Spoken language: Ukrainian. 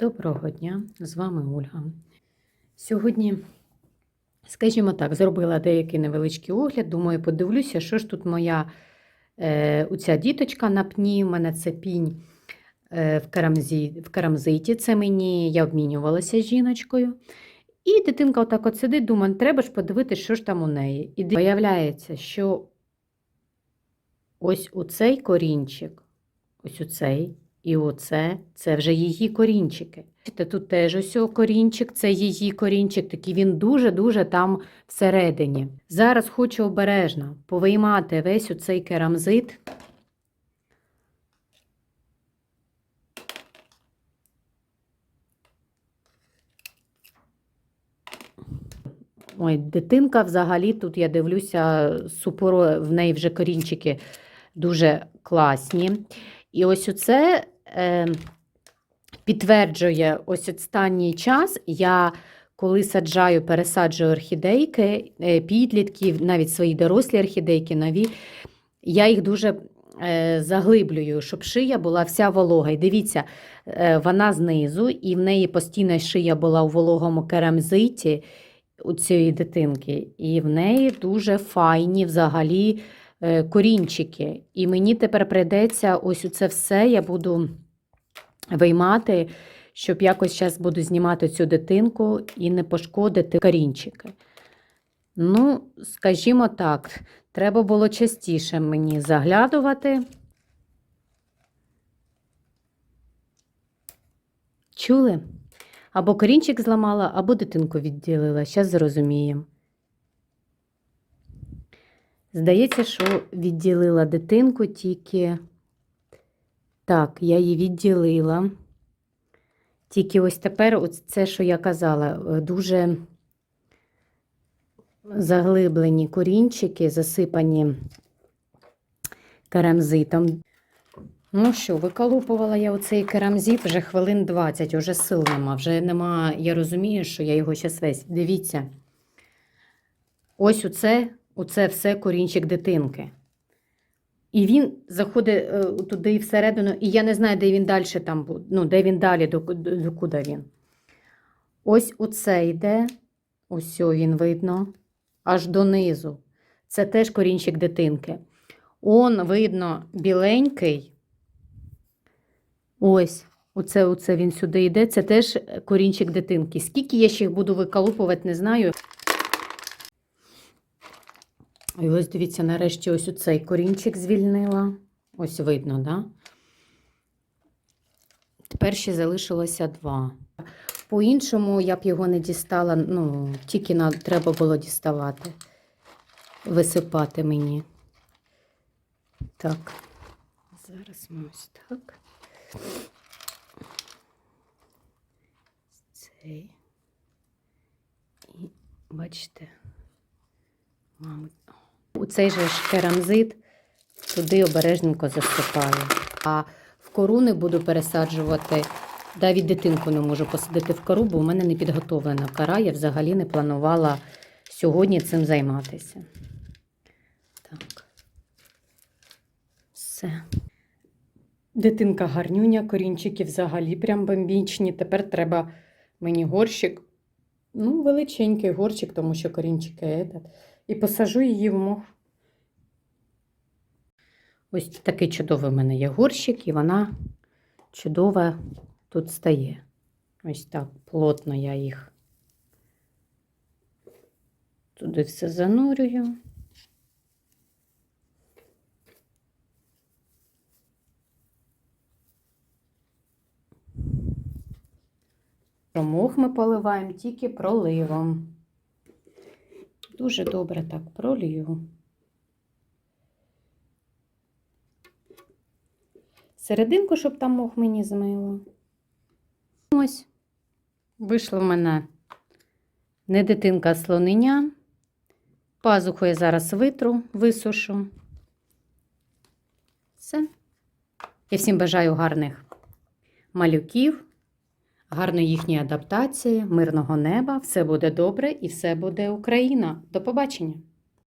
Доброго дня, з вами Ольга. Сьогодні, скажімо так, зробила деякий невеличкий огляд. Думаю, подивлюся, що ж тут моя е, оця діточка на пні. У мене це пінь е, в, карамзі, в карамзиті. Це мені я обмінювалася з жіночкою. І дитинка отак от сидить, думає, треба ж подивитися, що ж там у неї. І виявляється, що ось у цей корінчик, ось у цей. І оце це вже її корінчики. Тут теж ось корінчик, це її корінчик, такий він дуже-дуже там всередині. Зараз хочу обережно повиймати весь оцей керамзит. Ой, дитинка взагалі тут я дивлюся, супоро, в неї вже корінчики дуже класні. І ось оце підтверджує ось останній час. Я коли саджаю, пересаджую орхідейки, е, підлітків, навіть свої дорослі орхідейки нові, я їх дуже е, заглиблюю, щоб шия була вся волога. І дивіться, е, вона знизу, і в неї постійно шия була у вологому керамзиті у цієї дитинки. І в неї дуже файні взагалі корінчики. І мені тепер прийдеться ось це все я буду виймати, щоб якось зараз буду знімати цю дитинку і не пошкодити корінчики. Ну, скажімо так, треба було частіше мені заглядувати. Чули? Або корінчик зламала, або дитинку відділила. Зараз зрозуміємо. Здається, що відділила дитинку тільки. Так, я її відділила. Тільки ось тепер це, що я казала, е, дуже заглиблені корінчики, засипані керамзитом. Ну що, виколупувала я оцей керамзит вже хвилин 20, вже сил нема, вже нема, я розумію, що я його зараз весь. Дивіться. Ось оце, оце все корінчик дитинки. І він заходить е, туди всередину, і я не знаю, де він далі там буде, ну, де він далі, до, до, до куди він. Ось оце йде, ось він видно, аж донизу. Це теж корінчик дитинки. Он, видно, біленький. Ось, оце, оце він сюди йде. Це теж корінчик дитинки. Скільки я ще їх буду виколупувати, не знаю. І ось дивіться, нарешті ось оцей корінчик звільнила. Ось видно, да? Тепер ще залишилося два. По-іншому я б його не дістала, ну, тільки на, треба було діставати, висипати мені. Так, зараз ми ось так. Цей. І бачите, мабуть, у цей же керамзит туди обережненько засипаю. А в кору не буду пересаджувати. Навіть дитинку не можу посадити в кору, бо в мене не підготовлена кора. Я взагалі не планувала сьогодні цим займатися. Так. Все. Дитинка гарнюня, корінчики взагалі прям бомбічні. Тепер треба мені горщик. Ну, величенький горщик, тому що корінчики. І посажу її в мох. Ось такий чудовий в мене є горщик, і вона чудова тут стає. Ось так плотно я їх туди все занурюю. Промох ми поливаємо тільки проливом. Дуже добре так пролію. Серединку, щоб там мох мені змило. Ось, вийшло в мене не дитинка, а слонення. Пазуху я зараз витру, висушу. Все. Я всім бажаю гарних малюків, гарної їхньої адаптації, мирного неба. Все буде добре і все буде Україна. До побачення!